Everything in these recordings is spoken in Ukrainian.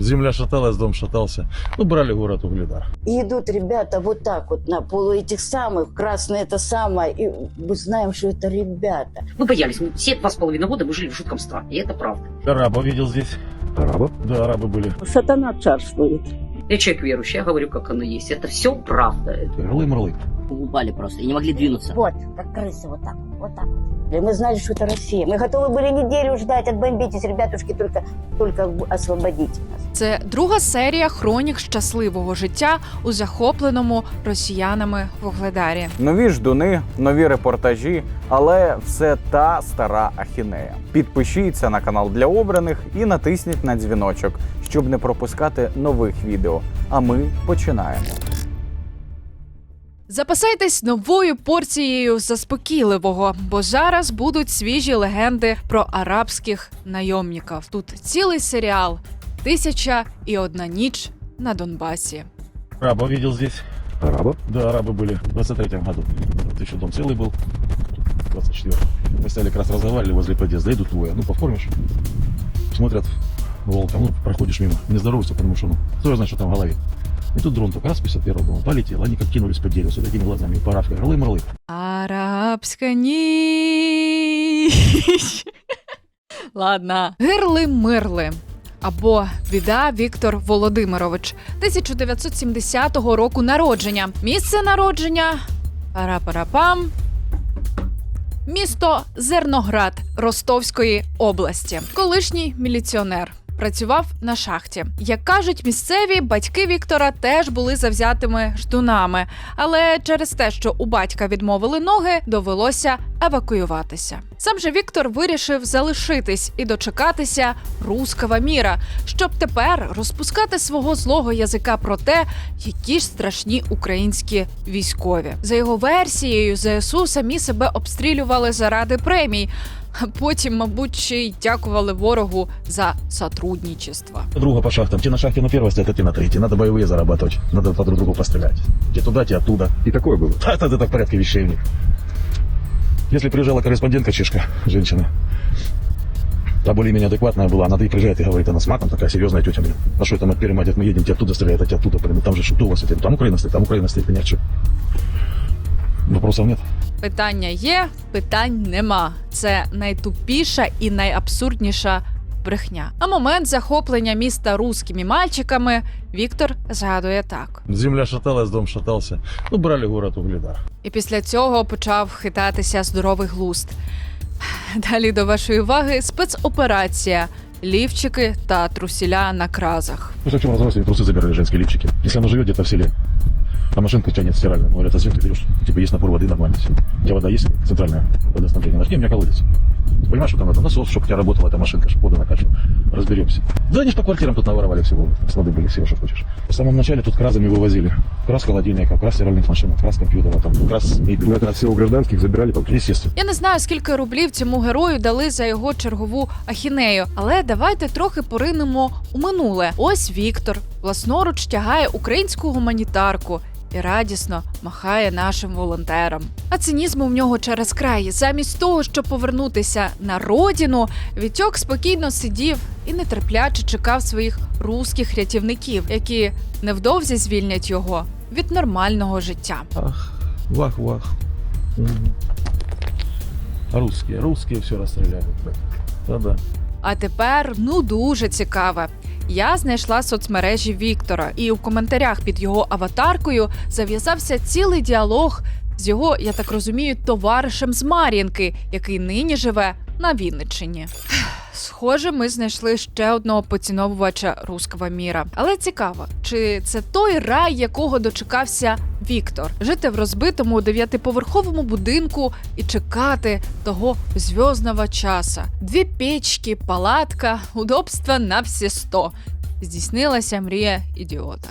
Земля шаталась, дом шатался. Ну, брали город Угледар. И идут ребята вот так вот на полу этих самых, красное это самое, и мы знаем, что это ребята. Мы боялись. Мы все два с половиной года мы жили в жутком страхе. И это правда. Араба видел здесь. Арабов? Да, арабы были. Сатана царствует. Я человек верующий, я говорю, как оно есть. Это все правда. Рылы-мрлы. упали просто и не могли двинуться. Вот, как крысы, вот так, вот так. И мы знали, что это Россия. Мы готовы были неделю ждать, отбомбитесь, ребятушки, только, только освободите нас. Це друга серія хронік щасливого життя у захопленому росіянами Вугледарі. Нові ждуни, нові репортажі, але все та стара ахінея. Підпишіться на канал для обраних і натисніть на дзвіночок, щоб не пропускати нових відео. А ми починаємо. Запасайтесь новою порцією заспокійливого, бо зараз будуть свіжі легенди про арабських найомників. Тут цілий серіал Тисяча і одна ніч на Донбасі. Араба видел здесь. Арабов? Да, арабы были в 23 году. Вот еще дом целый был. 24 Мы стояли как раз разговаривали возле подъезда. Идут двое. Ну, повкормишь. Смотрят волком. Ну, проходишь мимо. Не здороваются, потому что, ну, кто знает, что там в голове. И тут дрон только раз 51 дома полетел. Они как кинулись под дерево с вот такими глазами. Парафка. Рылы-мрлы. Арабська ніч. Ладно. Гирли-мирли. Або біда Віктор Володимирович 1970 року народження. Місце народження пара-парапам. Місто Зерноград Ростовської області. Колишній міліціонер. Працював на шахті. Як кажуть місцеві, батьки Віктора теж були завзятими ждунами, але через те, що у батька відмовили ноги, довелося евакуюватися. Сам же Віктор вирішив залишитись і дочекатися руского міра, щоб тепер розпускати свого злого язика про те, які ж страшні українські військові. За його версією, ЗСУ самі себе обстрілювали заради премій. А потім, мабуть, ще й дякували ворогу за сотрудничество. Друга по шахтам. Те на шахте на первой стоят, а те на третьей. Надо боевые зарабатывать. Надо по друг другу пострелять. Те туда, те оттуда. И такое было. Да, это, это в порядке вещей у них. Если приезжала корреспондентка чешка, женщина, та более-менее адекватная была, она и приезжает и говорит, она с матом, такая серьезная тетя, блин. А что это мы теперь, мать, мы едем, те оттуда стреляют, а те оттуда, блин, ну там же что у вас, эти, там Украина стоит, там Украина стоит, понять, что. Вопросов нет. Питання є, питань нема. Це найтупіша і найабсурдніша брехня. А момент захоплення міста руськими мальчиками Віктор згадує так. Земля шаталась, дом шатался. Ну, брали город Угледар. І після цього почав хитатися здоровий глуст. Далі до вашої уваги спецоперація. Лівчики та трусіля на кразах. Ну, в чем разрос, трусы забирали женские лифчики. Если оно живет где-то в селе, а машинка тянет стиральную, ну, говорят, а зачем ты берешь? Типа есть напор воды нормально все. У тебя вода есть, центральное водоснабжение. Нажми, у меня колодец. Ты понимаешь, что там надо? Насос, чтобы у тебя работала эта машинка, чтобы воду накачивала. Разберемся. Да они ж по квартирам тут наворовали всего. Склады были всего, что хочешь. В самом начале тут кразами вывозили. Крас холодильника, крас стиральных машин, крас компьютера, там, крас мебели. Ну, это все у гражданских забирали потом. Естественно. Я не знаю, скільки рублів цьому герою дали за його чергову ахінею, але давайте трохи поринемо у минуле. Ось Віктор власноруч тягає українську гуманітарку. І радісно махає нашим волонтерам. А цинізму в нього через край. Замість того, щоб повернутися на родину, Вітьок спокійно сидів і нетерпляче чекав своїх русських рятівників, які невдовзі звільнять його від нормального життя. Ах, вах, вах. Мгм. А русские, русские все расстреляют. Да-да. А тепер ну дуже цікаве. Я знайшла соцмережі Віктора, і у коментарях під його аватаркою зав'язався цілий діалог з його, я так розумію, товаришем з Мар'їнки, який нині живе на Вінниччині. Схоже, ми знайшли ще одного поціновувача руского міра. Але цікаво, чи це той рай, якого дочекався Віктор, жити в розбитому дев'ятиповерховому будинку і чекати того зв'язного часа. Дві печки, палатка, удобства на всі сто. Здійснилася мрія ідіота.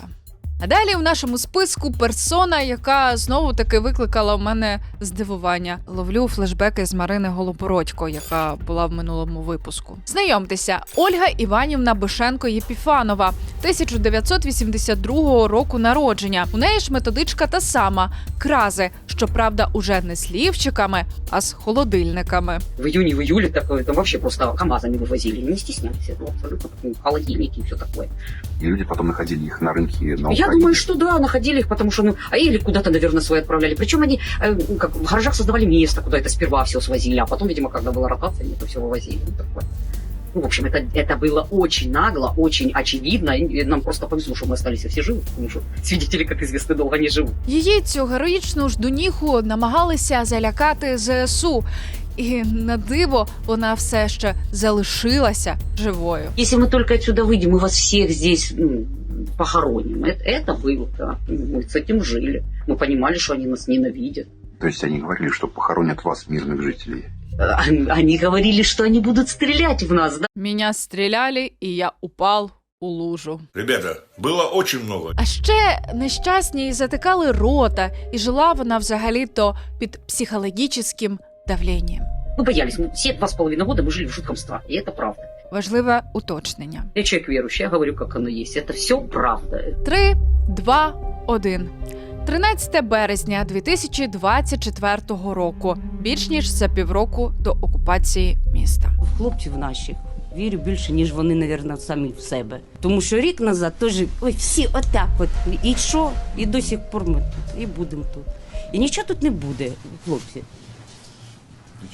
А далі в нашому списку персона, яка знову таки викликала в мене здивування. Ловлю флешбеки з Марини Голобородько, яка була в минулому випуску. Знайомтеся, Ольга Іванівна Бишенко Єпіфанова, 1982 року народження. У неї ж методичка та сама крази, щоправда, уже не з лівчиками, а з холодильниками. В июне, в июле такое, там вообще просто КАМАЗами вывозили. Не стеснялись этого абсолютно. Ну, Холодильники и все такое. И люди потом находили их на рынке на Я Украине. думаю, что да, находили их, потому что, ну, а или куда-то, наверное, свои отправляли. Причем они э, ну, как, в гаражах создавали место, куда это сперва все свозили, а потом, видимо, когда была ротация, они это все вывозили. Ну, такое. Ну, в общем, это, это было очень нагло, очень очевидно. И нам просто повезло, что мы остались все живы, потому что свидетели, как известно, долго не живут. Її цю героїчну ждуніху намагалися залякати ЗСУ. І на диво вона все ще залишилася живою. Если мы только отсюда выйдем, мы вас всех здесь ну, похороним. Это, это было, да. Мы с этим жили. Мы понимали, что они нас ненавидят. То есть они говорили, что похоронят вас, мирных жителей. Э, Они говорили, что они будут стрелять в нас, да. Меня стріляли, і я упав у лужу. Ребята, было очень много. А ще нещасні затикали рота, і жила вона взагалі-то під психологічним давленням. Мы боялись. Мы все два с половиной года мы жили в жутком страхе. И это правда. Важливе уточнення. Я человек верующий, я говорю, как оно есть. Это все правда. 3, 2, 1. 13 березня 2024 року. Більш ніж за півроку до окупації міста. хлопців наших. Вірю більше, ніж вони, навірно, самі в себе. Тому що рік назад теж ой, всі отак от. І що? І до сих пор ми тут, і будемо тут. І нічого тут не буде, хлопці. Не,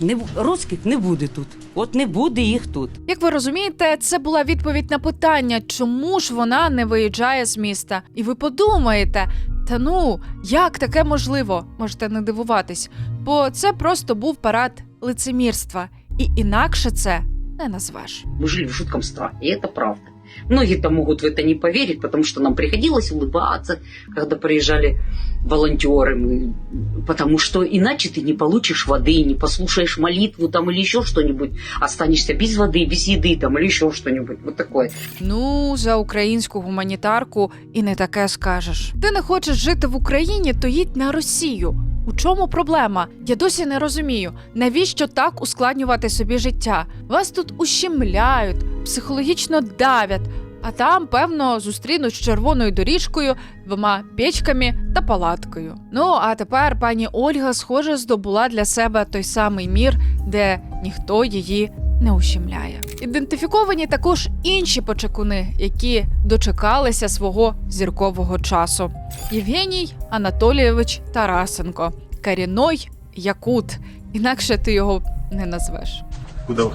бу- русських не буде тут. От не буде їх тут. Як ви розумієте, це була відповідь на питання, чому ж вона не виїжджає з міста. І ви подумаєте, та ну як таке можливо? Можете не дивуватись, бо це просто був парад лицемірства, і інакше це не назвеш. Мы жили в жутком страхе. И это правда. Многие-то могут в это не поверить, потому что нам приходилось улыбаться, когда приезжали волонтеры. Мы- Потому что иначе ты не получишь воды, не послушаешь молитву там или еще что-нибудь. Останешься без воды, без еды там или еще что-нибудь. Вот такое. Ну, за українську гуманітарку і не таке скажеш. Ти не хочеш жити в Україні, то їдь на Росію. У чому проблема? Я досі не розумію, навіщо так ускладнювати собі життя. Вас тут ущемляють, психологічно давять, а там, певно, зустрінуть з червоною доріжкою, двома печками та палаткою. Ну а тепер пані Ольга, схоже, здобула для себе той самий мір, де ніхто її не ущемляє. Ідентифіковані також інші почекуни, які дочекалися свого зіркового часу. Євгеній Анатолійович Тарасенко, корінной якут. Інакше ти його не назвеш. Куда вы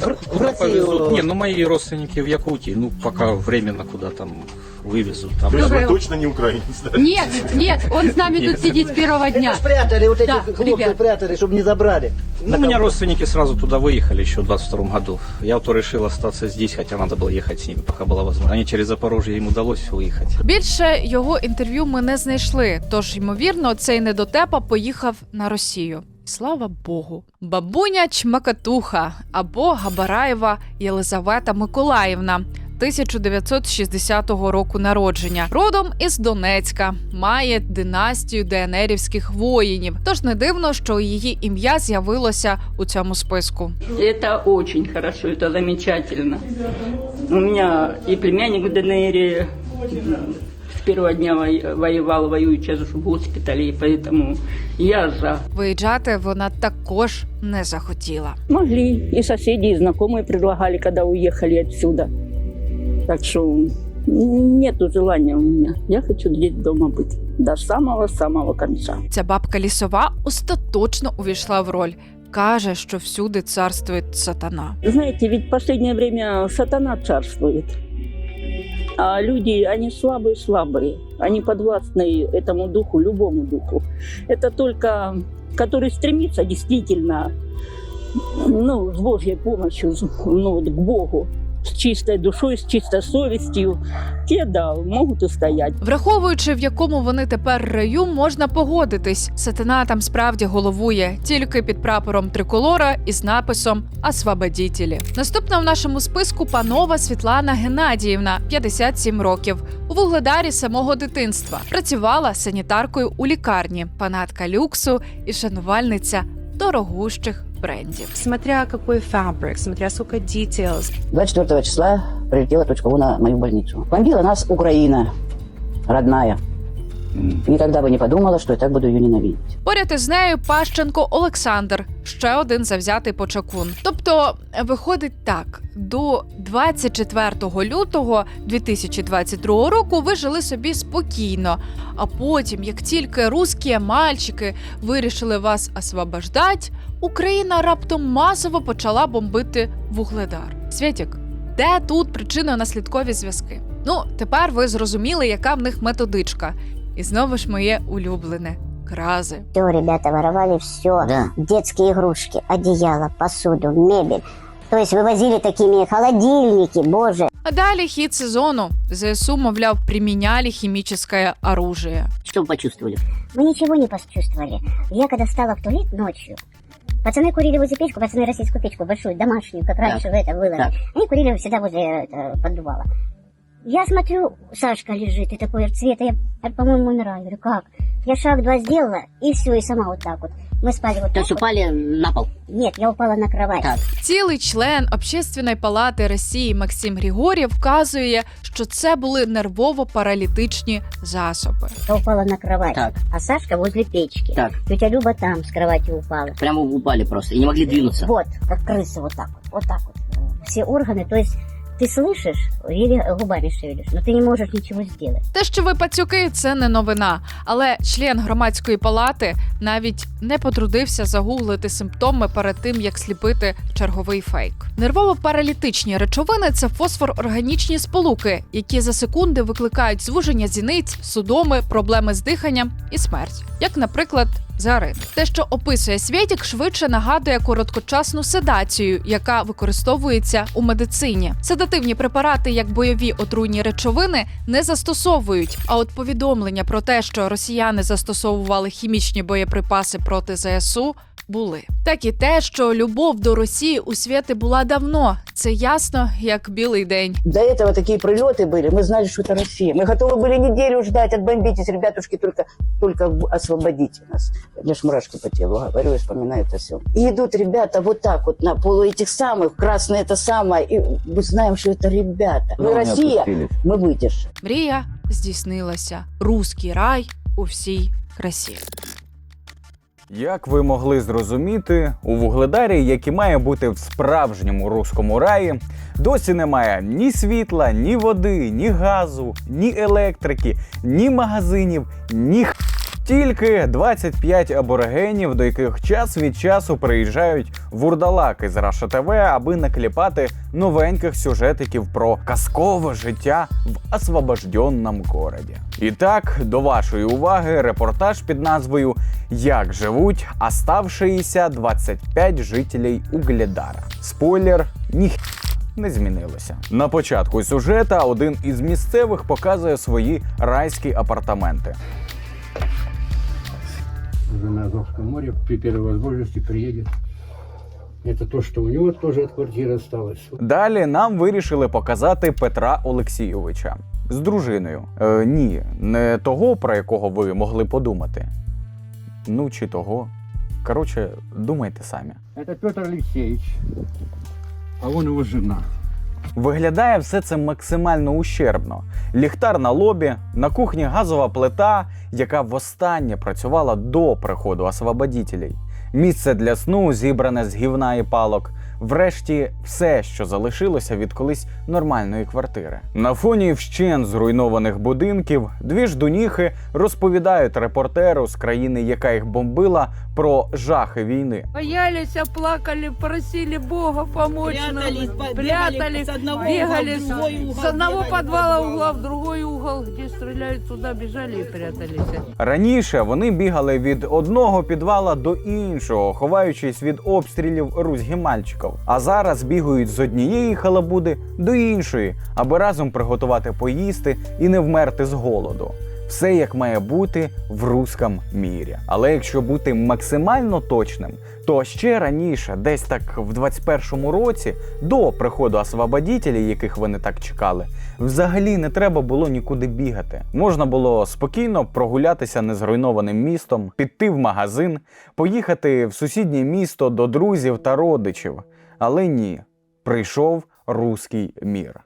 хотите? Куда повезут? Не, ну мои родственники в Якутии, ну пока временно куда там вывезут. Там. вы точно не украинец, да? Нет, нет, он с нами тут сидит с первого дня. Спрятали, вот эти Да, хлопцы ребят. спрятали, чтобы не забрали. Ну, у меня родственники сразу туда выехали еще в 22 году. Я то решил остаться здесь, хотя надо было ехать с ними, пока была возможность. Они через Запорожье, им удалось выехать. Більше його інтерв'ю ми не знайшли, тож ймовірно, цей недотепа поїхав на Росію. Слава Богу, бабуня Чмакатуха або Габараєва Єлизавета Миколаївна. 1960 року народження, родом із Донецька, має династію ДНРівських воїнів. Тож не дивно, що її ім'я з'явилося у цьому списку. Это очень хорошо, это замечательно. У меня и племянник в ДНР с первого дня во- воевал, воюет сейчас в госпитале, и поэтому я за. Виїжджати вона також не захотіла. Могли, и соседи, и знакомые предлагали, когда уехали отсюда. Так что нету желания у меня. Я хочу здесь дома быть до самого-самого конца. Ця бабка лісова остаточно увійшла в роль. Каже, що всюди царствує сатана. Знаете, ведь в последнее время сатана царствует. А люди, они слабые-слабые. Они подвластны этому духу, любому духу. Это только, который стремится действительно, ну, с Божьей помощью, с- ну, вот к Богу, с чистой душой, с чистой совестью, те, да, могут устоять. Враховуючи, в якому вони тепер раю, можна погодитись. Сатана там справді головує тільки під прапором триколора із написом «Освободітелі». Наступна в нашому списку панова Світлана Геннадіївна, 57 років. У вугледарі самого дитинства працювала санітаркою у лікарні, фанатка люксу і шанувальниця дорогущих брендів. Смотря какой фабрик, смотря сколько details. 24 числа прилетела точка У на мою больницу. Бомбила нас Украина, родная. Никогда бы не подумала, что я так буду ее ненавидеть. Поряд із нею Пащенко Олександр, ще один завзятий почакун. Тобто, виходить так: до 24 лютого 2022 року ви жили собі спокійно. А потім, як тільки русські мальчики вирішили вас освобождать, Україна раптом масово почала бомбити вугледар. Святік, де тут причинно-наслідкові зв'язки? Ну, тепер ви зрозуміли, яка в них методичка. І знову ж моє улюблене крази. Все, ребята, воровали все. Да. Детские игрушки, одеяло, посуду, мебель. То есть вывозили такими холодильники, боже. А далі хід сезону. ЗСУ, мовляв, приміняли хімічне оружие. Что вы почувствовали? Мы ничего не почувствовали. Я когда стала в туалет ночью, пацаны курили возле печку, пацаны российскую печку большую, домашнюю, как раньше в это было. Так. Они курили всегда возле это, поддувала. Я смотрю, Сашка лежит, и такой цвета, я, я, по-моему, умираю. Говорю, как? Я шаг два сделала, и все, и сама вот так вот. Мы спали вот То так есть вот. упали на пол? Нет, я упала на кровать. Так. Цілий член Общественної палати Росії Максим Григорєв вказує, що це були нервово-паралітичні засоби. Я упала на кровать. Так. А Сашка возле печки. Так. Тетя Люба там с кровати упала. Прямо упали просто и не могли двинуться. Вот, как крысы, вот так вот, вот так вот. Э, Все органы, то есть ты слышишь, или губами шевелишь, но ты не можешь ничего сделать. Те, що ви пацюки, це не новина. Але член громадської палати навіть не потрудився загуглити симптоми перед тим, як сліпити черговий фейк. Нервово-паралітичні речовини це фосфор-органічні сполуки, які за секунди викликають звуження зіниць, судоми, проблеми з диханням і смерть, як, наприклад. Зарит. Те, що описує Свєтік, швидше нагадує короткочасну седацію, яка використовується у медицині. Седативні препарати, як бойові отруйні речовини, не застосовують. А от повідомлення про те, що росіяни застосовували хімічні боєприпаси проти ЗСУ, були. Так і те, що любов до Росії у світі була давно. Це ясно, як білий день. До этого такие прилеты были, мы знали, что это Россия. Мы готовы были неделю ждать, отбомбитесь, ребятушки, только, только в- освободите нас. Я ж мурашки по телу говорю и вспоминаю это все. И идут ребята вот так вот на полу этих самых, красное это самое, и мы знаем, что это ребята. Мы Россия, мы выдержим. Мрія здійснилася. Руський рай у всій красі. Як ви могли зрозуміти, у вугледарі, який має бути в справжньому руському раї, досі немає ні світла, ні води, ні газу, ні електрики, ні магазинів, ні х... тільки 25 аборигенів, до яких час від часу приїжджають вурдалаки з Раша ТВ, аби накліпати новеньких сюжетиків про казкове життя в освобожденному городі. І так, до вашої уваги, репортаж під назвою Як живуть оставшиеся 25 жителей Угледара. Спойлер, ні не змінилося. На початку сюжета один із місцевих показує свої райські апартаменти уже на Азовском море при первой возможности приедет. Это то, что у него тоже от квартиры осталось. Далі нам вирішили показати Петра Олексійовича з дружиною. Е, ні, не того, про якого ви могли подумати. Ну чи того. Коротше, думайте самі. Это Петр Алексеевич, а вон его жена. Виглядає все це максимально ущербно. Ліхтар на лобі, на кухні газова плита, яка востаннє працювала до приходу освободітелей. Місце для сну зібране з гівна і палок. Врешті, все, що залишилося від колись нормальної квартири. На фоні вщен зруйнованих будинків дві ждуніхи розповідають репортеру з країни, яка їх бомбила, про жахи війни. Боялись, плакали, просили Бога помочь Прятались, нам. Прятались, угол, с одного подвала угла в другой угол, где стреляют, туда бежали и прятались. Раніше вони бігали від одного підвала до іншого, ховаючись від обстрілів руських мальчиків. А зараз бігають з однієї халабуди до іншої, аби разом приготувати поїсти і не вмерти з голоду. Все як має бути в русском мірі. Але якщо бути максимально точним, то ще раніше, десь так в 21-му році, до приходу освободітелів, яких вони так чекали, взагалі не треба було нікуди бігати. Можна було спокійно прогулятися незруйнованим містом, піти в магазин, поїхати в сусіднє місто до друзів та родичів. Але ні, прийшов руський мір.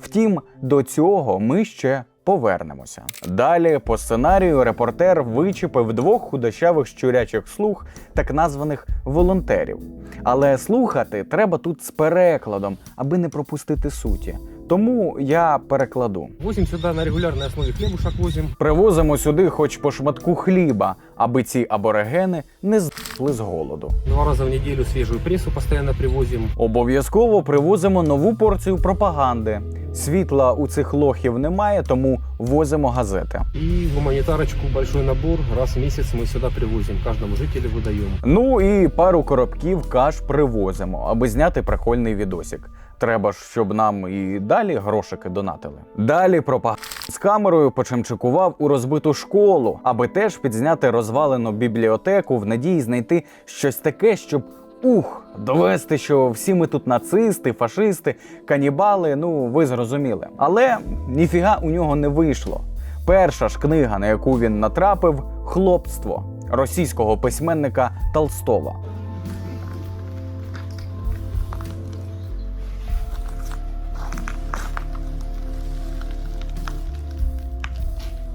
Втім, до цього ми ще повернемося. Далі по сценарію репортер вичепив двох худощавих щурячих слуг, так названих волонтерів. Але слухати треба тут з перекладом, аби не пропустити суті. Тому я перекладу. Возим сюда на регулярной основе хлебушек возим. Привозимо сюди хоч по шматку хліба, аби ці аборигени не здохли з голоду. Два раза в неделю свежую прессу постоянно привозим. Обов'язково привозимо нову порцію пропаганди. Світла у цих лохів немає, тому возимо газети. И гуманитарочку большой набор раз в месяц мы сюда привозим. Каждому жителю выдаем. Ну і пару коробків каш привозимо, аби зняти прикольний відосик. Треба ж, щоб нам і далі грошики донатили. Далі пропаганда з камерою почимчикував у розбиту школу, аби теж підзняти розвалену бібліотеку в надії знайти щось таке, щоб ух, довести, що всі ми тут нацисти, фашисти, канібали. Ну ви зрозуміли. Але ніфіга у нього не вийшло. Перша ж книга, на яку він натрапив, хлопство російського письменника Толстого.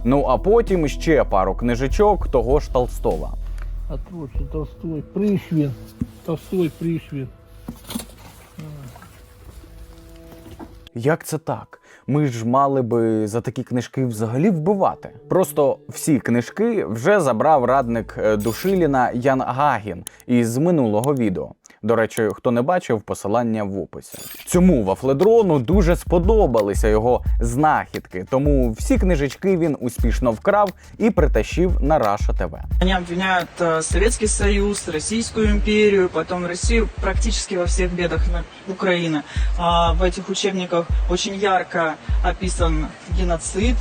Ну а потім ще пару книжечок того ж Толстого. А что Толстой, Пришвин. Толстой, Пришвин. Як це так? Ми ж мали би за такі книжки взагалі вбивати. Просто всі книжки вже забрав радник е, Душиліна Ян Гагін із минулого відео. До речі, хто не бачив, посилання в описі. Цьому вафледрону дуже сподобалися його знахідки, тому всі книжечки він успішно вкрав і притащив на Раша ТВ. Они обвиняют э, Советский Союз, Российскую империю, потом Россию практически во всех бедах на- Украины. А в этих учебниках очень ярко описан геноцид.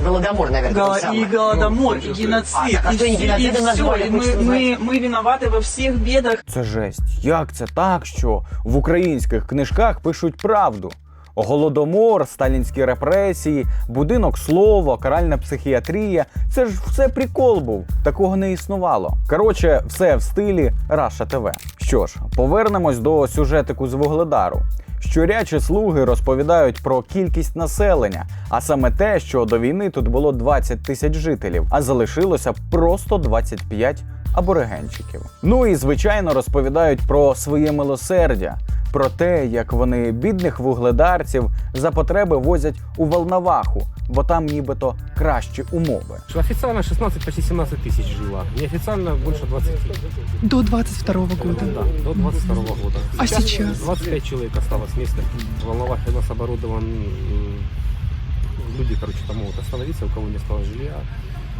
Голодомор, наверное, Гол- и голодомор, и геноцид, А, так а и, что они все- и геноцидом всё. назвали, И мы, хочется мы, мы виноваты во всех бедах. Це жесть. Як це так, що в українських книжках пишуть правду? Голодомор, сталінські репресії, будинок слова, каральна психіатрія це ж все прикол був. Такого не існувало. Коротше, все в стилі Раша ТВ. Що ж, повернемось до сюжетику з Вугледару. Щурячі слуги розповідають про кількість населення, а саме те, що до війни тут було 20 тисяч жителів, а залишилося просто 25 аборигенчиків. Ну і звичайно розповідають про своє милосердя, про те, як вони бідних вугледарців за потреби возять у Волноваху, бо там нібито кращі умови. Официально 16, почти 17 тысяч жило. Неофициально больше 20. До 22 года. Да, до 22 года. А сейчас? 25 человек осталось места. Волновахе у нас оборудован. Люди, короче, там могут остановиться, у кого не стало жилья.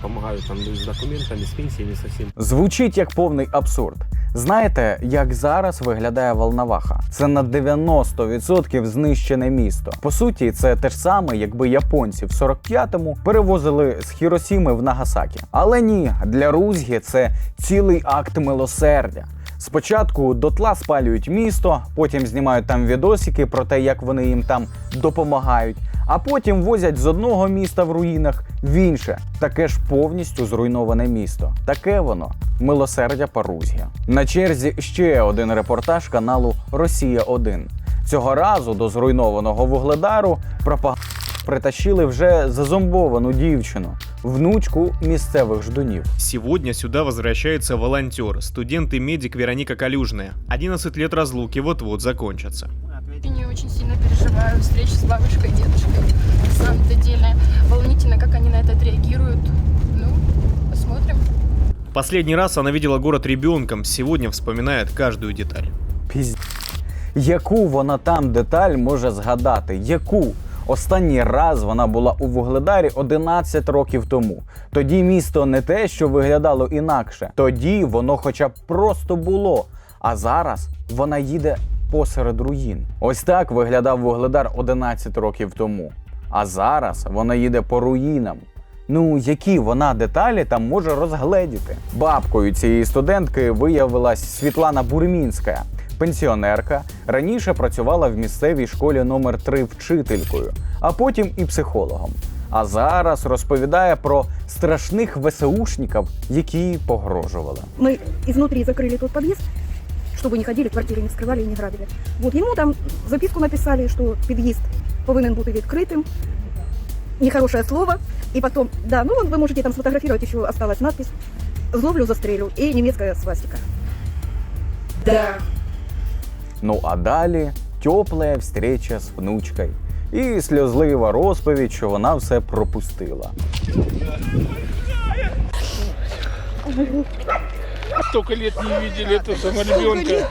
Помогают там с документами, с пенсиями, со всем. Звучить як повний абсурд. Знаєте, як зараз виглядає Волноваха? Це на 90% знищене місто. По суті, це те ж саме, якби японці в 45-му перевозили з Хіросіми в Нагасакі. Але ні, для Рузгі це цілий акт милосердя. Спочатку дотла спалюють місто, потім знімають там відосики про те, як вони їм там допомагають, а потім возять з одного міста в руїнах в інше, таке ж повністю зруйноване місто. Таке воно милосердя Парузія. На черзі ще один репортаж каналу Росія 1 Цього разу до зруйнованого вугледару пропаганда притащили вже зазомбовану дівчину, внучку місцевих ждунів. Сегодня сюда возвращается волонтер, студент и медик Вероника Калюжная. 11 лет разлуки вот-вот закончатся. Очень сильно переживаю встречу с бабушкой и дедушкой. На самом-то деле волнительно, как они на это отреагируют. Ну, посмотрим. Последний раз она видела город ребенком, сегодня вспоминает каждую деталь. Пізд... Яку вона там деталь може згадати? Яку? Останній раз вона була у Вугледарі 11 років тому. Тоді місто не те, що виглядало інакше. Тоді воно хоча б просто було. А зараз вона їде посеред руїн. Ось так виглядав Вугледар 11 років тому. А зараз вона їде по руїнам. Ну, які вона деталі там може розгледіти? Бабкою цієї студентки виявилась Світлана Бурмінська, пенсіонерка. Раніше працювала в місцевій школі номер 3 вчителькою, а потім і психологом. А зараз розповідає про страшних ВСУшників, які їй погрожували. Мы изнутри закрыли тот подъезд, чтобы не ходили, квартиры не вскрывали и не грабили. Вот ему там записку написали, что подъезд повинен бути відкритим. Нехорошее слово. И потом, да, ну вы можете там сфотографировать, еще осталась надпись «Зловлю, застрелю» и немецкая свастика. Да. Ну а далі тепла встреча з внучкою і сльозлива розповідь, що вона все пропустила. Столько лет не видели этого саморебенка.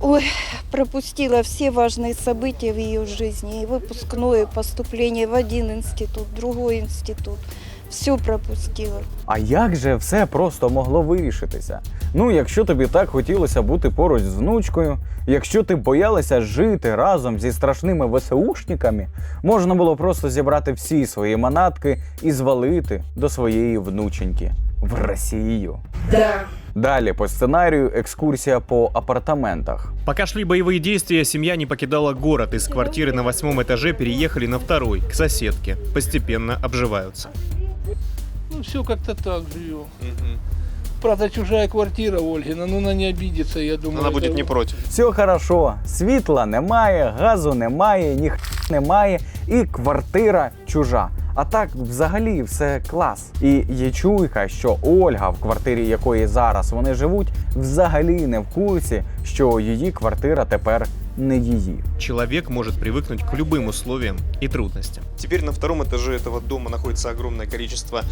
Ой, пропустила все важные события в ее жизни. И выпускное, и поступление в один институт, другой институт. Все пропустила. А як же все просто могло вирішитися? Ну, якщо тобі так хотілося бути поруч з внучкою, якщо ти боялася жити разом зі страшними ВСУшниками, можна було просто зібрати всі свої манатки і звалити до своєї внученьки в Росію. Да. Далі по сценарію екскурсія по апартаментах. Пока шли боевые действия, семья не покидала город. Из квартиры на восьмом этаже переехали на второй, к соседке. Постепенно обживаются. Ну, все как-то так живем. Правда, чужая квартира Ольгина, но она не обидится, я думаю. Она будет это- не против. Все хорошо, світла немає, газу немає, ніхто немає, і квартира чужа. А так, взагалі, все клас. І є чуйка, що Ольга, в квартирі якої зараз вони живуть, взагалі не в курсі, що її квартира тепер не її. Человек может привыкнуть к любым условиям и трудностям. Теперь на втором этаже этого дома находится огромное количество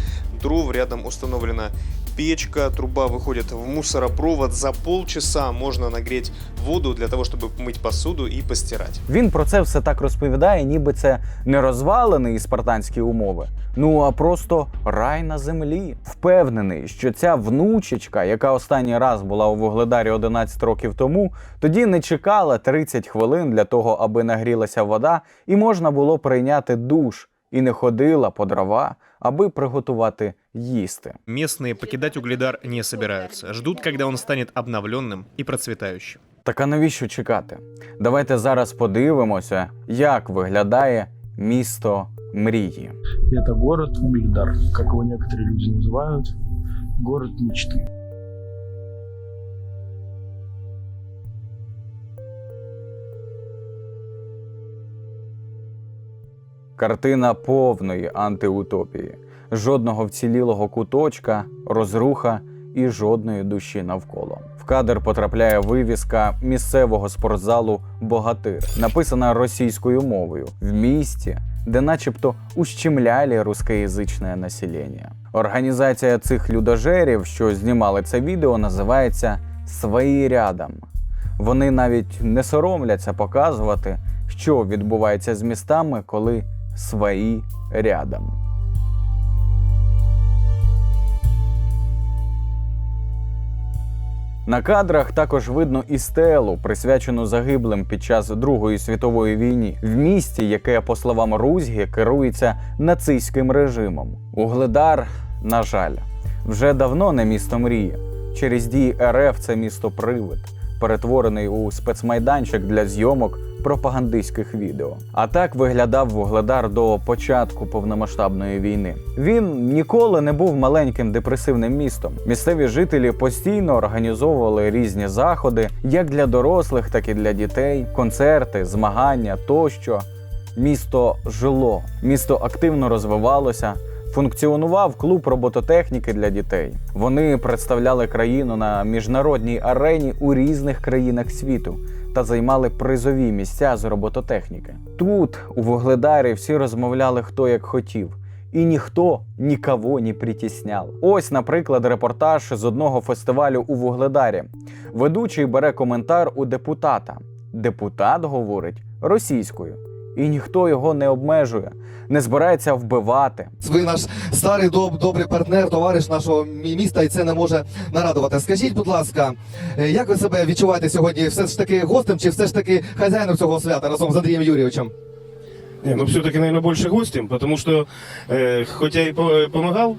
дров. Рядом установлена печка, труба выходит в мусоропровод. За полчаса можно нагреть воду для того, чтобы мыть посуду и постирать. Він про це все так розповідає, ніби це не розвалені і спартанські умови, ну а просто рай на землі. Впевнений, що ця внучечка, яка останній раз була у вугледарі 11 років тому, тоді не чекала 30 хвилин для того, аби нагрілася вода, і можна було прийняти душ, і не ходила по дрова, аби приготувати їсти. Местные покидать угледар не собираются. Ждут, когда он станет обновленным и процветающим. Так а навіщо чекати? Давайте зараз подивимося, як виглядає місто мрії. Это город Угледар, как его некоторые люди называют, город мечты. Картина повної антиутопії, жодного вцілілого куточка, розруха і жодної душі навколо. В кадр потрапляє вивіска місцевого спортзалу Богатир, написана російською мовою в місті, де, начебто, ущемляли рускоязичне населення. Організація цих людожерів, що знімали це відео, називається Свої рядом. Вони навіть не соромляться показувати, що відбувається з містами, коли свої рядом. На кадрах також видно і стелу, присвячену загиблим під час Другої світової війни, в місті, яке, по словам Рузьгі, керується нацистським режимом. Угледар, на жаль, вже давно не місто мрії. Через дії РФ це місто привид, перетворений у спецмайданчик для зйомок пропагандистських відео. А так виглядав Вугледар до початку повномасштабної війни. Він ніколи не був маленьким депресивним містом. Місцеві жителі постійно організовували різні заходи, як для дорослих, так і для дітей, концерти, змагання тощо. Місто жило, місто активно розвивалося. Функціонував клуб робототехніки для дітей. Вони представляли країну на міжнародній арені у різних країнах світу та займали призові місця з робототехніки. Тут, у Вугледарі, всі розмовляли хто як хотів, і ніхто нікого не притісняв. Ось, наприклад, репортаж з одного фестивалю у Вугледарі. Ведучий бере коментар у депутата. Депутат говорить російською, і ніхто його не обмежує, не збирається вбивати. Ви наш старий доб, добрий партнер, товариш нашого міста, і це не може нарадувати. Скажіть, будь ласка, е, як ви себе відчуваєте сьогодні? Все ж таки гостем чи все ж таки хазяїном цього свята разом з Андрієм Юрійовичем? Не, ну все-таки, наверное, больше гостем, потому что, э, хоть я и по- помогал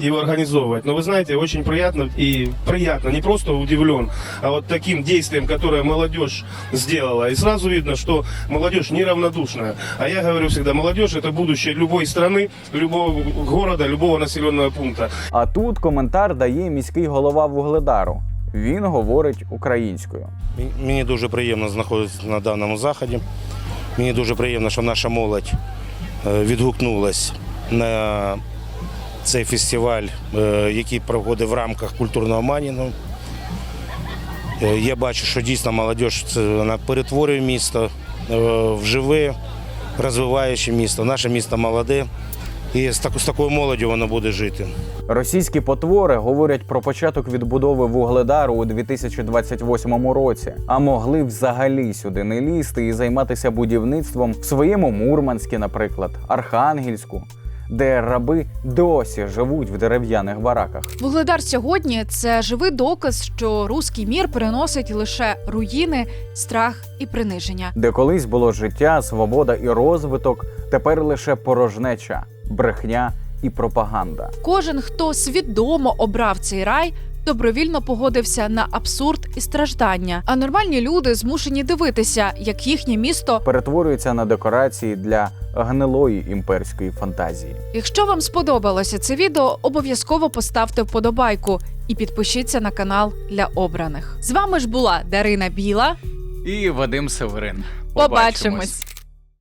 его организовывать, но вы знаете, очень приятно и приятно, не просто удивлен, а вот таким действием, которое молодежь сделала. И сразу видно, что молодежь неравнодушная. А я говорю всегда, молодежь это будущее любой страны, любого города, любого населенного пункта. А тут коментар дає міський голова Вугледару. Він говорить українською. Мені дуже приємно знаходитися на даному заході. Мені дуже приємно, що наша молодь е, відгукнулась на цей фестиваль, е, який проходить в рамках культурного маніну. Е, Я бачу, що дійсно молодь вона перетворює місто е, в живе, розвиваюче місто. Наше місто молоде. І з такою молоддю воно буде жити. Російські потвори говорять про початок відбудови вугледару у 2028 році, а могли взагалі сюди не лізти і займатися будівництвом в своєму Мурманську, наприклад, Архангельську, де раби досі живуть в дерев'яних бараках. Вугледар сьогодні це живий доказ, що руський мір приносить лише руїни, страх і приниження. де колись було життя, свобода і розвиток, тепер лише порожнеча, брехня і пропаганда. Кожен, хто свідомо обрав цей рай, добровільно погодився на абсурд і страждання. А нормальні люди змушені дивитися, як їхнє місто. Перетворюється на декорації для гнилої імперської фантазії. Якщо вам сподобалося це відео, обов'язково поставте вподобайку і підпишіться на канал для обраних. З вами ж була Дарина Біла. І Вадим Северин. Побачимось.